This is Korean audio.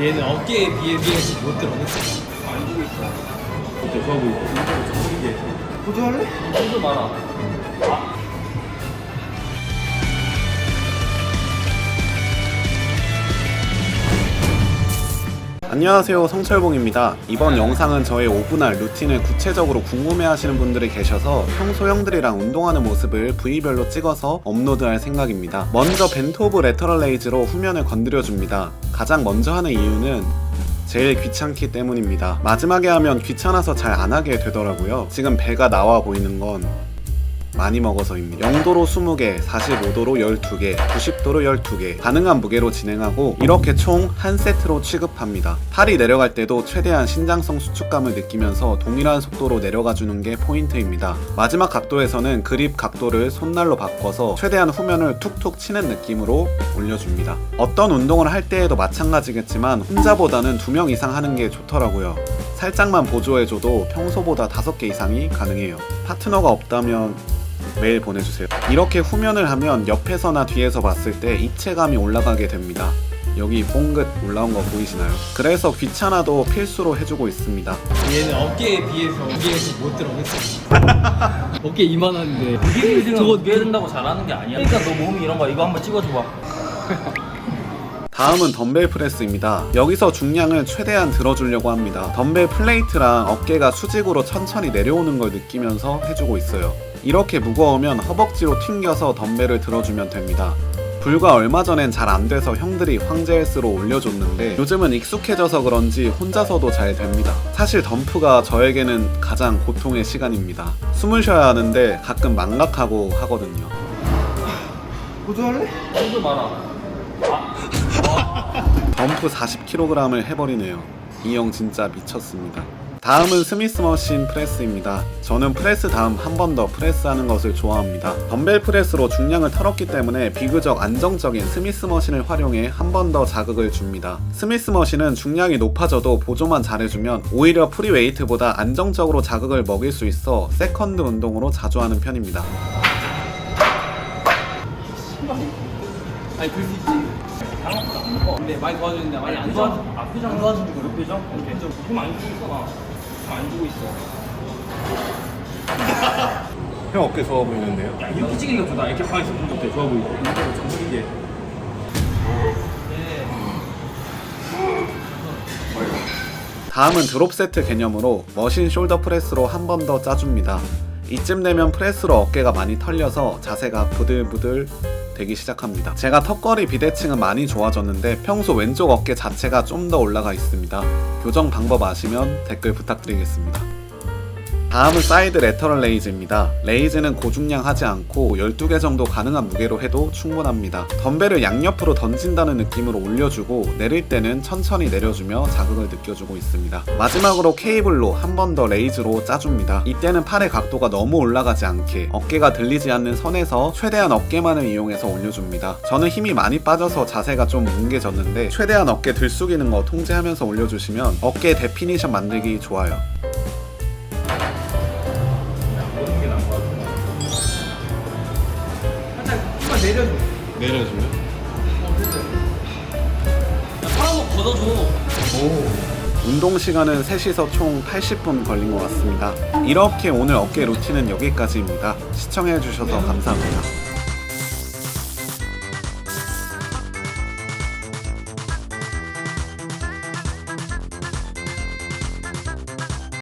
얘는 어깨에 비해 비해서 못 들어. 그치? 어때 좋아 보이고 이게 호주할래? 호주 많아. 안녕하세요 성철봉입니다. 이번 영상은 저의 5분할 루틴을 구체적으로 궁금해하시는 분들이 계셔서 평소 형들이랑 운동하는 모습을 부위별로 찍어서 업로드할 생각입니다. 먼저 벤트 오브 레터럴 레이즈로 후면을 건드려줍니다. 가장 먼저 하는 이유는 제일 귀찮기 때문입니다. 마지막에 하면 귀찮아서 잘 안 하게 되더라고요. 지금 배가 나와 보이는 건 많이 먹어서입니다. 0도로 20개, 45도로 12개, 90도로 12개, 가능한 무게로 진행하고 이렇게 총 한 세트로 취급합니다. 팔이 내려갈 때도 최대한 신장성 수축감을 느끼면서 동일한 속도로 내려가 주는 게 포인트입니다. 마지막 각도에서는 그립 각도를 손날로 바꿔서 최대한 후면을 툭툭 치는 느낌으로 올려줍니다. 어떤 운동을 할 때에도 마찬가지겠지만 혼자보다는 두 명 이상 하는 게 좋더라고요. 살짝만 보조해줘도 평소보다 5개 이상이 가능해요. 파트너가 없다면 메일 보내주세요. 이렇게 후면을 하면 옆에서나 뒤에서 봤을 때 입체감이 올라가게 됩니다. 여기 뽕긋 올라온 거 보이시나요? 그래서 귀찮아도 필수로 해주고 있습니다. 얘는 어깨에 비해서 비해서 못 들어. 그치? 어깨 이만한데. 저거 뇌 된다고 잘하는 게 아니야 그러니까 너 몸이 이런 거 이거 한번 찍어줘봐 다음은 덤벨 프레스입니다. 여기서 중량을 최대한 들어주려고 합니다. 덤벨 플레이트랑 어깨가 수직으로 천천히 내려오는 걸 느끼면서 해주고 있어요. 이렇게 무거우면 허벅지로 튕겨서 덤벨을 들어주면 됩니다. 불과 얼마 전엔 잘 안 돼서 형들이 황제 헬스로 올려줬는데 요즘은 익숙해져서 그런지 혼자서도 잘 됩니다. 사실 덤프가 저에게는 가장 고통의 시간입니다. 숨을 쉬어야 하는데 가끔 망각하고 하거든요. 호주 많아 덤프 40kg을 해버리네요. 이 형 진짜 미쳤습니다. 다음은 스미스 머신 프레스입니다. 저는 프레스 다음 한 번 더 프레스하는 것을 좋아합니다. 덤벨 프레스로 중량을 털었기 때문에 비교적 안정적인 스미스 머신을 활용해 한 번 더 자극을 줍니다. 스미스 머신은 중량이 높아져도 보조만 잘해주면 오히려 프리웨이트보다 안정적으로 자극을 먹일 수 있어 세컨드 운동으로 자주 하는 편입니다. 아니 그럴 수 있지. 근데 많이 도와주는데 많이 안 도와주. 앞표정 도와주는 거 옆표정? 이렇게 힘안 주고 있어 안 주고 있어. 형 어깨 좋아 보이는데요? 야 이렇게 찍으니까 좋다. 이렇게 가만히 있으면 어때? 좋아 보이고 이게 다음은 드롭 세트 개념으로 머신 숄더 프레스로 한 번 더 짜줍니다. 이쯤 되면 프레스로 어깨가 많이 털려서 자세가 부들부들 되기 시작합니다. 제가 턱걸이 비대칭은 많이 좋아졌는데 평소 왼쪽 어깨 자체가 좀 더 올라가 있습니다. 교정 방법 아시면 댓글 부탁드리겠습니다. 다음은 사이드 레터럴 레이즈입니다. 레이즈는 고중량 하지 않고 12개 정도 가능한 무게로 해도 충분합니다. 덤벨을 양옆으로 던진다는 느낌으로 올려주고 내릴 때는 천천히 내려주며 자극을 느껴주고 있습니다. 마지막으로 케이블로 한 번 더 레이즈로 짜줍니다. 이때는 팔의 각도가 너무 올라가지 않게 어깨가 들리지 않는 선에서 최대한 어깨만을 이용해서 올려줍니다. 저는 힘이 많이 빠져서 자세가 좀 뭉개졌는데 최대한 어깨 들쑥이는 거 통제하면서 올려주시면 어깨 데피니션 만들기 좋아요. 내려줘. 내려주면? 어 걷어줘. 운동 시간은 셋이서 총 80분 걸린 것 같습니다. 이렇게 오늘 어깨 루틴은 여기까지입니다. 시청해주셔서 감사합니다.